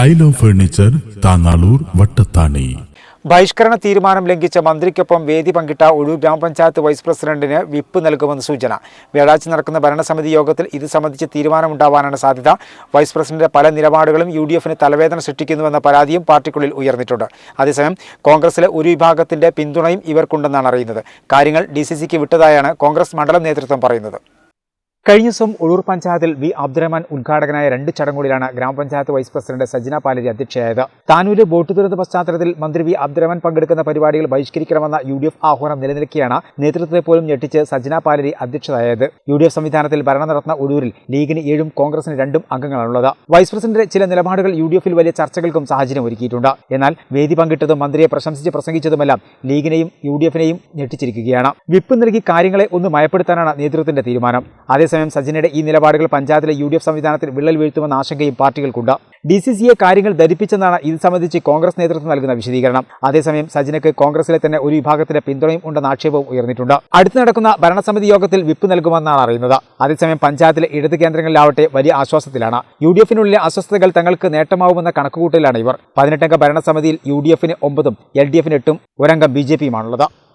Style of furniture താങ്ങാളൂർ വട്ടത്താണി. ബഹിഷ്കരണ തീരുമാനം ലംഘിച്ച മന്ത്രിക്കൊപ്പം വേദി പങ്കിട്ട ഒഴു ഗ്രാമപഞ്ചായത്ത് വൈസ് പ്രസിഡന്റിന് വിപ്പ് നൽകുമെന്ന് സൂചന. വ്യാഴാഴ്ച നടക്കുന്ന ഭരണസമിതി യോഗത്തിൽ ഇത് സംബന്ധിച്ച് തീരുമാനമുണ്ടാവാനാണ് സാധ്യത. വൈസ് പ്രസിഡന്റിന്റെ പല നിലപാടുകളും യു ഡി എഫിന് തലവേദന സൃഷ്ടിക്കുന്നുവെന്ന പരാതിയും പാർട്ടിക്കുള്ളിൽ ഉയർന്നിട്ടുണ്ട്. അതേസമയം കോൺഗ്രസിലെ ഒരു വിഭാഗത്തിന്റെ പിന്തുണയും ഇവർക്കുണ്ടെന്നാണ് അറിയുന്നത്. കാര്യങ്ങൾ ഡി സി സിക്ക് വിട്ടതായാണ് കോൺഗ്രസ് മണ്ഡലം നേതൃത്വം പറയുന്നത്. കഴിഞ്ഞ ദിവസം ഉളൂർ പഞ്ചായത്തിൽ വി അബ്ദുറഹ്മാൻ ഉദ്ഘാടകനായ രണ്ട് ചടങ്ങുകളിലാണ് ഗ്രാമപഞ്ചായത്ത് വൈസ് പ്രസിഡന്റ് സജ്ന പാലരി അധ്യക്ഷയായത്. താനൂര് ബോട്ട് ദുരന്ത പശ്ചാത്തലത്തിൽ മന്ത്രി വി അബ്ദുറഹ്മാൻ പങ്കെടുക്കുന്ന പരിപാടികൾ ബഹിഷ്കരിക്കണമെന്ന യു ഡി എഫ് ആഹ്വാനം നിലനിൽക്കെയാണ് നേതൃത്വത്തെ പോലും ഞെട്ടിച്ച് സജ്ന പാലരി അധ്യക്ഷതായത് യു ഡി എഫ് സംവിധാനത്തിൽ ഭരണം നടത്തുന്ന ഒഴൂരിൽ ലീഗിന് ഏഴും കോൺഗ്രസിന് രണ്ടും അംഗങ്ങളാണുള്ളത്. വൈസ് പ്രസിഡന്റ് ചില നിലപാടുകൾ യു ഡി എഫിൽ വലിയ ചർച്ചകൾക്കും സാഹചര്യം ഒരുക്കിയിട്ടുണ്ട്. എന്നാൽ വേദി പങ്കിട്ടതും മന്ത്രിയെ പ്രശംസിച്ച് പ്രസംഗിച്ചതുമെല്ലാം ലീഗിനെയും യു ഡി എഫിനെയും ഞെട്ടിച്ചിരിക്കുകയാണ്. വിപ്പ് നൽകി കാര്യങ്ങളെ ഒന്ന് മയപ്പെടുത്താനാണ് നേതൃത്വത്തിന്റെ തീരുമാനം. അതേസമയം സജിനയുടെ ഈ നിലപാടുകൾ പഞ്ചായത്തിലെ യു ഡി എഫ് സംവിധാനത്തിൽ വിള്ളൽ വീഴ്ത്തുമെന്ന ആശങ്കയും പാർട്ടികൾക്കുണ്ട്. ഡി സി സിയെ കാര്യങ്ങൾ ധരിപ്പിച്ചെന്നാണ് ഇത് സംബന്ധിച്ച് കോൺഗ്രസ് നേതൃത്വം നൽകുന്ന വിശദീകരണം. അതേസമയം സജിനയ്ക്ക് കോൺഗ്രസിലെ തന്നെ ഒരു വിഭാഗത്തിന്റെ പിന്തുണയും ഉണ്ടെന്ന ആക്ഷേപവും ഉയർന്നിട്ടുണ്ട്. അടുത്ത് നടക്കുന്ന ഭരണസമിതി യോഗത്തിൽ വിപ്പ് നൽകുമെന്നാണ് അറിയുന്നത്. അതേസമയം പഞ്ചായത്തിലെ ഇടത് കേന്ദ്രങ്ങളിലാവട്ടെ വലിയ ആശ്വാസത്തിലാണ്. യു ഡി എഫിനുള്ളിലെ അസ്വസ്ഥതകൾ തങ്ങൾക്ക് നേട്ടമാവുമെന്ന കണക്കുകൂട്ടലാണ് ഇവർ. പതിനെട്ടംഗ ഭരണസമിതിയിൽ യു ഡി എഫിന് ഒമ്പതും എൽ ഡി എഫിന് എട്ടും ഒരംഗം ബി ജെ പിയുമാണുള്ളത്.